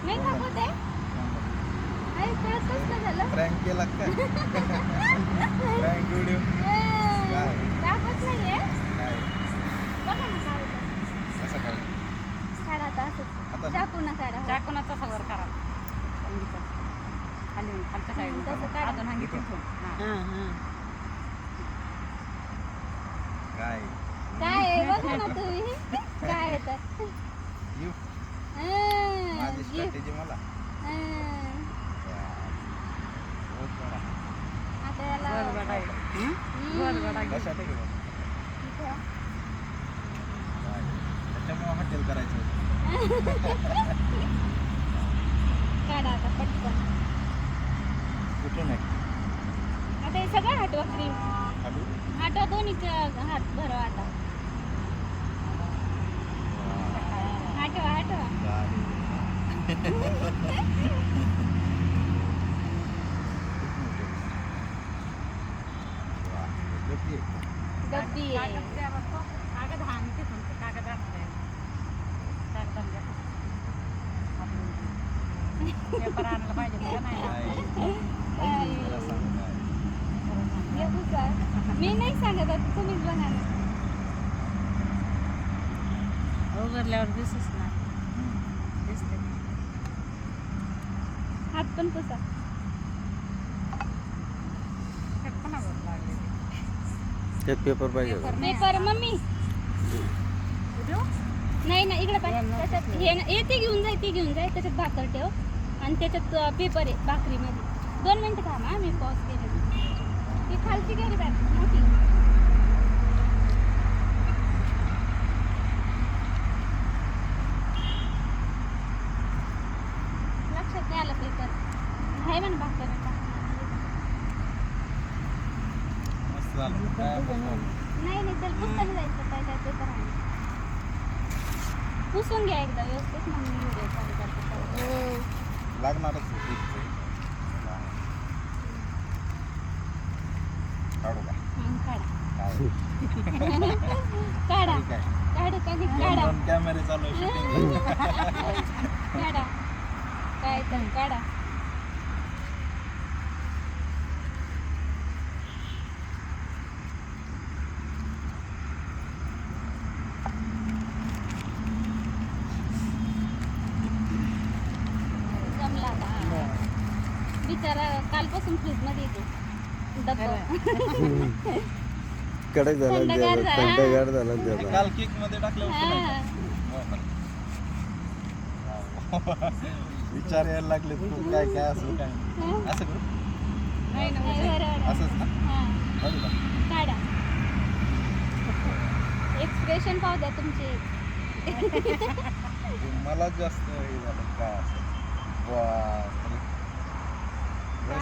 नाही कापू अरे कसं झालं प्रँक केला काय प्रँक व्हिडिओ काय? दाखवत नाहीये बघा ना काढलं कसं काय काढा आता असंच चाकू काढा करा खाली खालच्या तसं काढा. अजून अंगीतून हां. काय काय आहे ना तुम्ही काय आहे तर यू हं, माझी gift. स्ट्रॅटेजी मला हं. बहुत बडा. आता याला गडबड आहे. हं? आहे. त्याच्यामुळे हॉटेल करायचं. काढा आता पटकन. कुठून आहे? आता हे सगळं हटवा क्रीम हॅलो? हटवा दोन्हीचं हात भरवा आता. हटवा हटवा. डब्बी आहे कागद हा कागद आणलं. आपण पेपर आणलं पाहिजे का नाही? हे. मी नाही सांगत आता तुम्हीच बघा ना उघडल्यावर दिसच नाही दिसते हात पण पुसा हे कोणावर लागले एक पेपर पाहिजे पेपर होता. नाही पेपर मम्मी. नाही ना इकडे पाहिजे त्याच्यात हे ना- हे ते घेऊन जाय ते घेऊन जाय. त्याच्यात भाकर ठेव. आणि त्याच्यात पेपर आहे भाकरीमध्ये. दोन मिनिटं थांब हा, मी पॉज केले. ती खालची गेली बॅग मोठी. लक्षात नाही आलं पेपर. आहे म्हणा भाकर मस्त झालं काय आपण नाही नाही तर पुस्तक जायचं काय काय पेपर आहे. पुसून घ्या एकदा व्यवस्थित मग मी व्हिडिओ चालू करते परत. लागणारच आहे एक काढू का? हं, काढा. काढा. काढा. कधी दोन काढा दोन कॅमेरे चालू आहे shooting. काढा. काय तर काढा जमला आता बिचारा कालपासून फ्रीजमध्ये येतो. डब्बा. कडक झाला थंडगार झाला. थंडगार झाला ना ते त्याचा काल केकमध्ये टाकलं होतं नाही. का? हो. विचार यायला लागले तू काय काय असं काय असं करू? नाही ना नाही, बरोबर. असंच ना? हा, काढा. एक्सप्रेशन पाहू द्या तुमचे. मला जास्त हे झालं. काय असं? वा,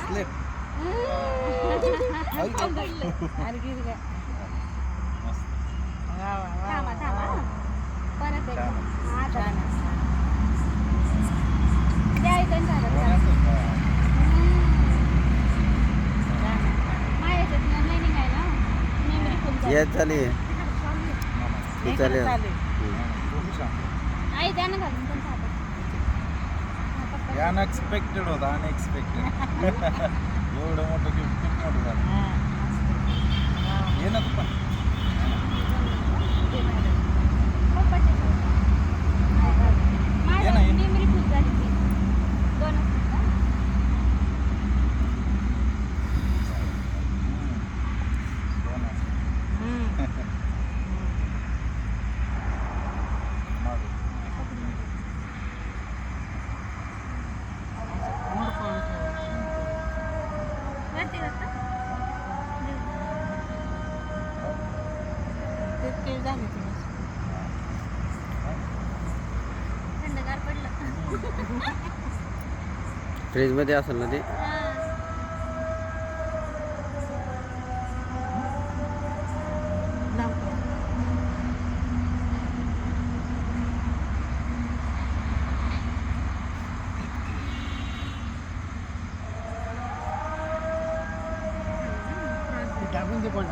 वा, थांबा. परत. हा, आता. त्या झालं आहे. माझ्याच्यात नाही निघायला मेमरी फुल हे चालेल. खरं चालू आहे. मामा, खूप छान. आई द्या ना घालून. पण हातात. हा, हे पप्पा. अनएक्सपेक्टेड होतं अनएक्सपेक्टेड एवढं मोठं गिफ्ट खूप मोठं झालं हा, मस्त. वा, वा. ये ना तू पण दे मॅडम. पप्पाचे दे. ये ना, माझ्या ये. मेमरी फुल झाली ती. दोन असतात का? दोन असं. हम्म. मागं. मुडकून ठेव. वरती करता? ते झाले ते थंडगार पडलं. फ्रीजमध्ये असेल ना ते? हा. टाकून दे पण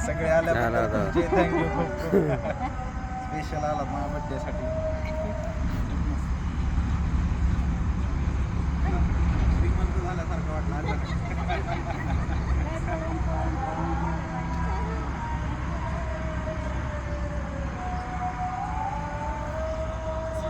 सगळे आला आल्याबद्दल होता. तुमचे थँक्यू खूप स्पेशल आलात माझ्या